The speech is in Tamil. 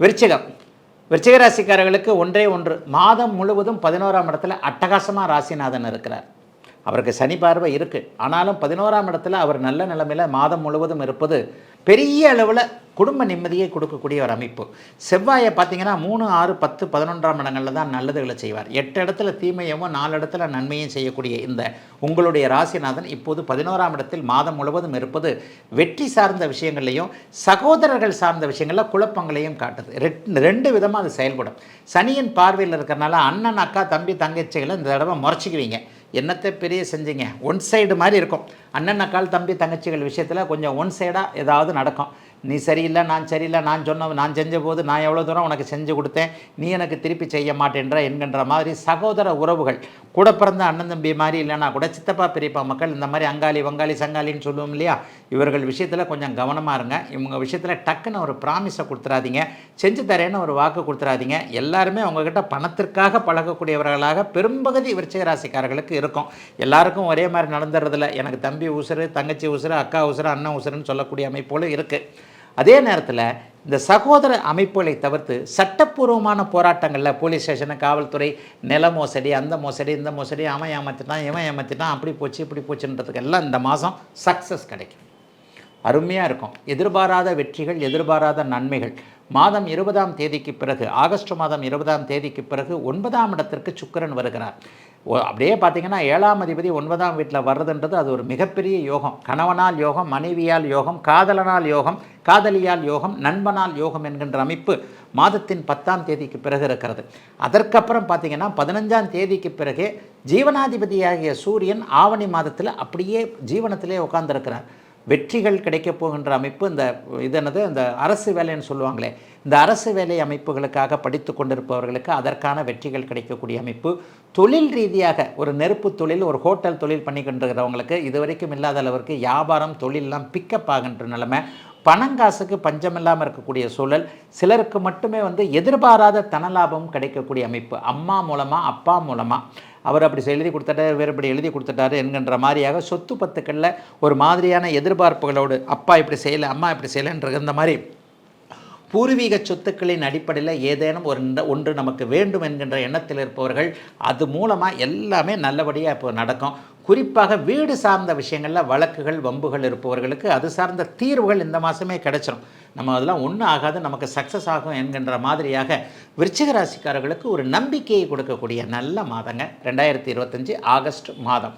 விருச்சிகம். விருச்சிக ராசிக்காரர்களுக்கு ஒன்றே ஒன்று. மாதம் முழுவதும் பதினோராம் இடத்துல அட்டகாசமாக ராசிநாதன் இருக்கிறார். அவருக்கு சனி பார்வை இருக்குது ஆனாலும் பதினோராம் இடத்துல அவர் நல்ல நிலைமையில் மாதம் முழுவதும் இருப்பது பெரிய அளவில் குடும்ப நிம்மதியை கொடுக்கக்கூடிய ஒரு அமைப்பு. செவ்வாயை பார்த்தீங்கன்னா மூணு ஆறு பத்து பதினொன்றாம் இடங்களில் தான் நல்லதுகளை செய்வார். எட்டு இடத்துல தீமையவும் நாலு இடத்துல நன்மையும் செய்யக்கூடிய இந்த உங்களுடைய ராசிநாதன் இப்போது பதினோராம் இடத்தில் மாதம் முழுவதும் இருப்பது வெற்றி சார்ந்த விஷயங்கள்லையும் சகோதரர்கள் சார்ந்த விஷயங்களில் குழப்பங்களையும் காட்டுது. ரெட்- ரெண்டு விதமாக அது செயல்படும். சனியின் பார்வையில் இருக்கிறனால அண்ணன் அக்கா தம்பி தங்கச்சிகளை இந்த தடவை முறைச்சிக்குவீங்க. என்னத்தை பெரிய செஞ்சீங்க? ஒன் சைடு மாதிரி இருக்கும். அண்ணன் அக்கால் தம்பி தங்கச்சிகள் விஷயத்தில் கொஞ்சம் ஒன் சைடாக ஏதாவது நடக்கும். நீ சரியில்லை நான் சரியில்லை நான் சொன்ன நான் செஞ்ச போது நான் எவ்வளோ தூரம் உனக்கு செஞ்சு கொடுத்தேன் நீ எனக்கு திருப்பி செய்ய மாட்டேன்ற என்கின்ற மாதிரி சகோதர உறவுகள். கூட பிறந்த அண்ணன் தம்பி மாதிரி இல்லைனா கூட சித்தப்பா பெரியப்பா மக்கள் இந்த மாதிரி அங்காளி வங்காளி சங்காளின்னு சொல்லுவோம் இல்லையா? இவர்கள் விஷயத்தில் கொஞ்சம் கவனமாக இருங்க. இவங்க விஷயத்தில் டக்குன்னு ஒரு ப்ராமிஸை கொடுத்துறாதீங்க. செஞ்சு தரேன்னு ஒரு வாக்கு கொடுத்துறாதீங்க. எல்லாருமே அவங்கக்கிட்ட பணத்திற்காக பழகக்கூடியவர்களாக பெரும்பகுதி விருச்சிகராசிக்காரர்களுக்கு இருக்கும். எல்லாருக்கும் ஒரே மாதிரி நடந்துடுறதில்ல எனக்கு தம்பி உசுறு தங்கச்சி உசுறு அக்கா உசுறு அண்ணன் உசுறுன்னு சொல்லக்கூடிய அமைப்போடு இருக்குது அதே நேரத்தில் இந்த சகோதர அமைப்புகளை தவிர்த்து சட்டப்பூர்வமான போராட்டங்களில் போலீஸ் ஸ்டேஷனு காவல்துறை நில மோசடி அந்த மோசடி இந்த மோசடி அவன் ஏமாற்றிட்டான் இவன் ஏமாற்றிட்டான் அப்படி போச்சு இப்படி போச்சுன்றதுக்கு எல்லாம் இந்த மாதம் சக்ஸஸ் கிடைக்கும். அருமையாக இருக்கும். எதிர்பாராத வெற்றிகள் எதிர்பாராத நன்மைகள். மாதம் இருபதாம் தேதிக்கு பிறகு ஆகஸ்ட் மாதம் இருபதாம் தேதிக்கு பிறகு ஒன்பதாம் இடத்திற்கு சுக்கிரன் வருகிறார். அப்படியே பார்த்தீங்கன்னா ஏழாம் அதிபதி ஒன்பதாம் வீட்டில் வர்றதுன்றது அது ஒரு மிகப்பெரிய யோகம். கணவனால் யோகம் மனைவியால் யோகம் காதலனால் யோகம் காதலியால் யோகம் நண்பனால் யோகம் என்கின்ற அமைப்பு மாதத்தின் பத்தாம் தேதிக்கு பிறகு இருக்கிறது. அதற்கப்புறம் பார்த்தீங்கன்னா பதினஞ்சாம் தேதிக்கு பிறகே ஜீவனாதிபதியாகிய சூரியன் ஆவணி மாதத்தில் அப்படியே ஜீவனத்திலே உட்கார்ந்துருக்கிறார். வெற்றிகள் கிடைக்கப் போகின்ற அமைப்பு இந்த இது என்னது? இந்த அரசு வேலைன்னு சொல்லுவாங்களே. இந்த அரசு வேலை அமைப்புகளுக்காக படித்து கொண்டிருப்பவர்களுக்கு அதற்கான வெற்றிகள் கிடைக்கக்கூடிய அமைப்பு. தொழில் ரீதியாக ஒரு நெருப்பு தொழில் ஒரு ஹோட்டல் தொழில் பண்ணி இது இதுவரைக்கும் இல்லாத அளவிற்கு வியாபாரம் தொழிலெலாம் பிக்கப் ஆகின்ற நிலைமை. பணங்காசுக்கு பஞ்சம் இல்லாமல் இருக்கக்கூடிய சூழல் சிலருக்கு மட்டுமே வந்து எதிர்பாராத தனலாபம் கிடைக்கக்கூடிய அமைப்பு. அம்மா மூலமாக அப்பா மூலமாக அவர் அப்படி எழுதி கொடுத்துட்டாரு வேறு இப்படி எழுதி கொடுத்துட்டாரு என்கின்ற மாதிரியாக சொத்து பத்துக்களில் ஒரு மாதிரியான எதிர்பார்ப்புகளோடு அப்பா இப்படி செய்யலை அம்மா இப்படி செய்யலைன்ற இந்த மாதிரி பூர்வீக சொத்துக்களின் அடிப்படையில் ஏதேனும் ஒரு ஒன்று நமக்கு வேண்டும் என்கின்ற எண்ணத்தில் இருப்பவர்கள் அது மூலமாக எல்லாமே நல்லபடியாக இப்போ நடக்கும். குறிப்பாக வீடு சார்ந்த விஷயங்களில் வழக்குகள் வம்புகள் இருப்பவர்களுக்கு அது சார்ந்த தீர்வுகள் இந்த மாதமே கிடைச்சிரும். நம்ம அதெல்லாம் ஒன்றும் ஆகாது நமக்கு சக்ஸஸ் ஆகும் என்கின்ற மாதிரியாக விருச்சிக ராசிக்காரர்களுக்கு ஒரு நம்பிக்கையை கொடுக்கக்கூடிய நல்ல மாதங்க ரெண்டாயிரத்தி இருபத்தஞ்சி ஆகஸ்ட் மாதம்.